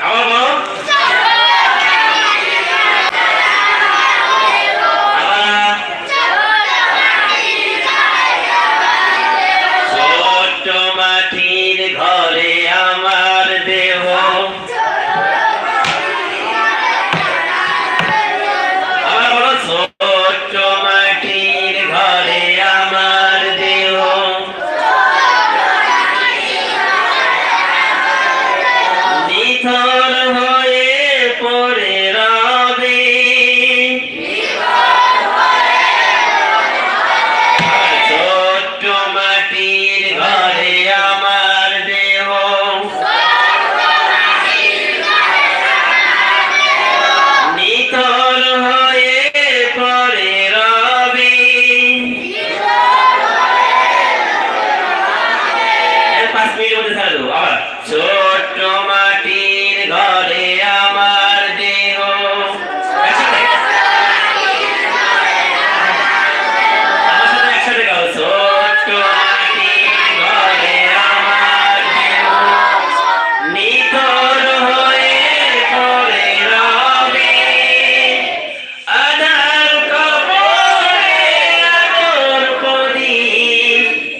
আবার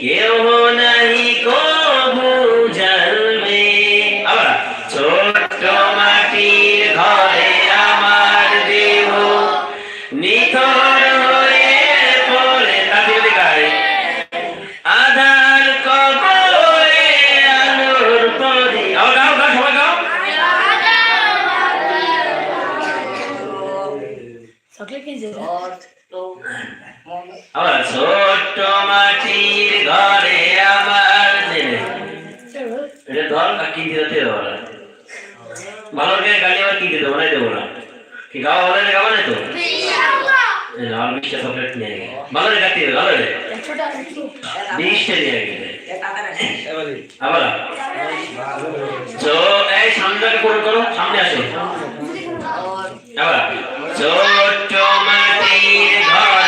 কেউ নাহি ছোট্ট মাটির ঘরে আমার এটা ধর আর কিনতে হতে দেবো না ভালো করে গাড়ি আবার কিনতে দেবো না দেবো না। কি গাওয়া ভালো রে গাওয়া না তো? এই আর বিশটা চকলেট নিয়ে গে ভালো রে কাটতে ভালো রে একশো টাকা কি? বিশটা নিয়ে গেলে আবার তো এই সামনেটাকে পূরণ করো সামনে আসো। আবার ছোট্ট মাটির ঘরে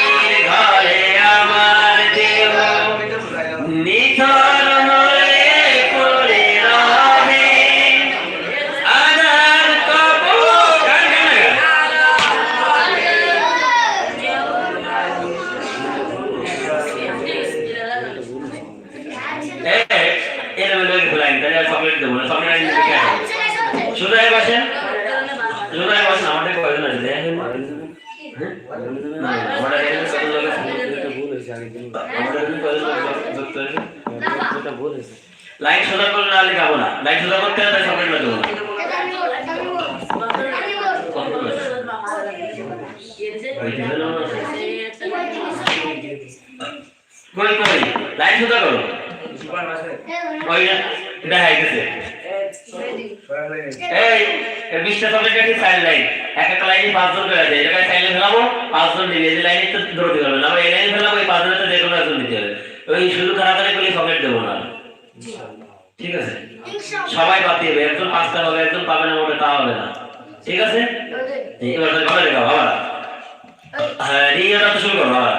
তাহলে চকলেট দেবো না, চকলেট আমি দেখে আসব। সুজয় বসেন, সুজয় বসেন, আমাদের কয়জন আছে? দেখেন। হ্যাঁ? লাইট সোজা করে না হলে খাব না লাইট সোজা করতে হবে চকলেট দেবো না। কই কই লাইট সোজা করো ওই না, দেখাই গেছে। এই এই বিশটা চকলেট একটি চাইল্ড লাইন এক একটা লাইনে পাঁচজন করে আছে এটা চাইলে ফেলাবো পাঁচজন নিবে। এই লাইনে তো ধরতে পারবে না এই লাইনে ফেলাবো এই পাঁচজনের তো যে কোনো একজন দিতে হবে। ওই শুধু খারাপ করে চকলেট দেবো না। ঠিক আছে? সবাই পাতি হবে একজন পাঁচটা হবে একজন পাবে না ওটা তা হবে না। ঠিক আছে? এবার তাহলে ভালো রেখা বাবা হ্যাঁ শুরু করো বাবা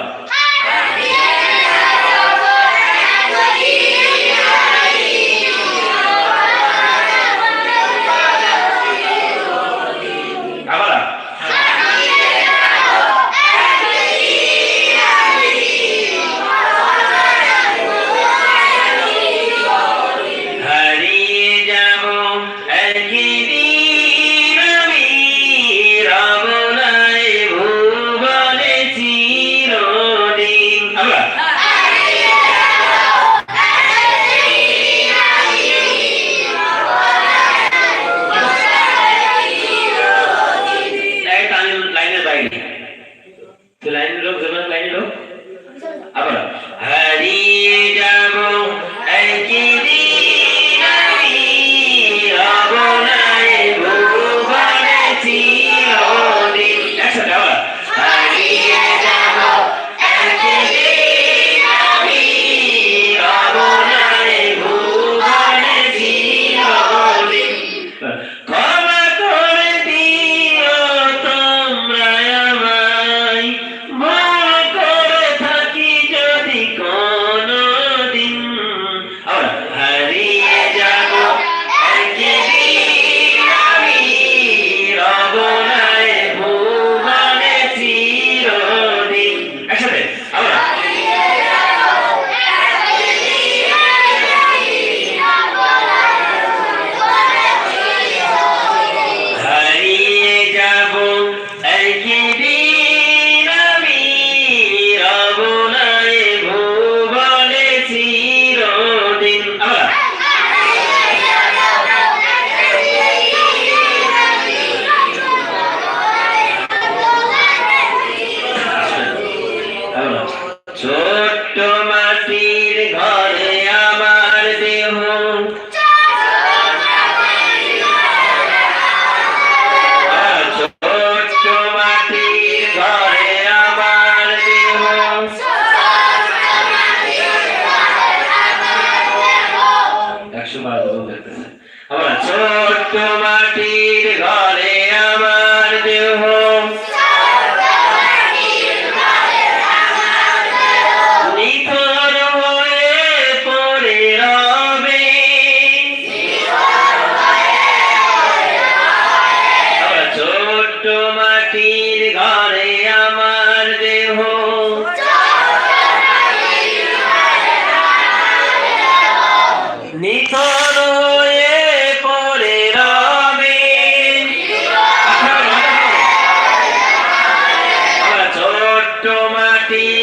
মাটির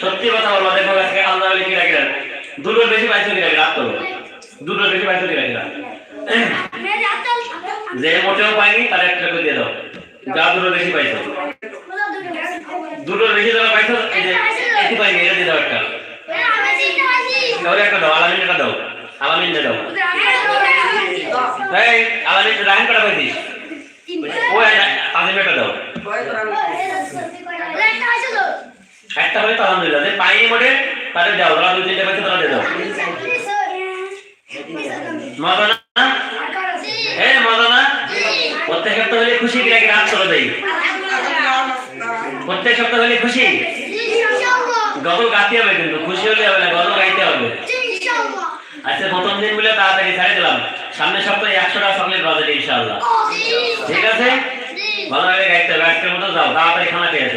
সত্যি কথা বলব দেখো আজকে আল্লাহ লিখে রাখিলেন দুটোর বেশি পাইছো কিনা রাত করো দুটোর বেশি পাইছো কিনা কিনা যে মোটেও পাইনি তার একটা করে দিয়ে দাও। যা দুটো বেশি পাইছো। দুটোর রেখে যারা পাইছো? এই যে এটি পাইনি, এটা দিয়ে দাও একটা। তাহলে একটা দাও আলামিন একটা দাও আলামিন দাও। এই আলামিন রাহেন কটা পাইছিস ওই তাজিম একটা দাও। একটা হলে তো আলহামদুলিল্লাহ, যে পাইনি মোটে তাদের দাও, তারা দুই তিনটে পাইছে, তারা দিয়ে দাও। মজা না হ্যাঁ মাদানা। প্রত্যেক হলে খুশি কিনা হাত চলে দেই প্রত্যেক সপ্তাহ হলে খুশি? গরু গাইতে হবে কিন্তু, খুশি হলে হবে না গরু গাইতে হবে। আচ্ছা প্রথম দিন বলে তাড়াতাড়ি ছেড়ে দিলাম। সামনের সপ্তাহে একশোটা চকলেট বাজেট ইনশাল্লাহ ঠিক আছে? ভালো করে গাইতে হবে, আজকের মতো যাও, তাড়াতাড়ি খানা খেয়ে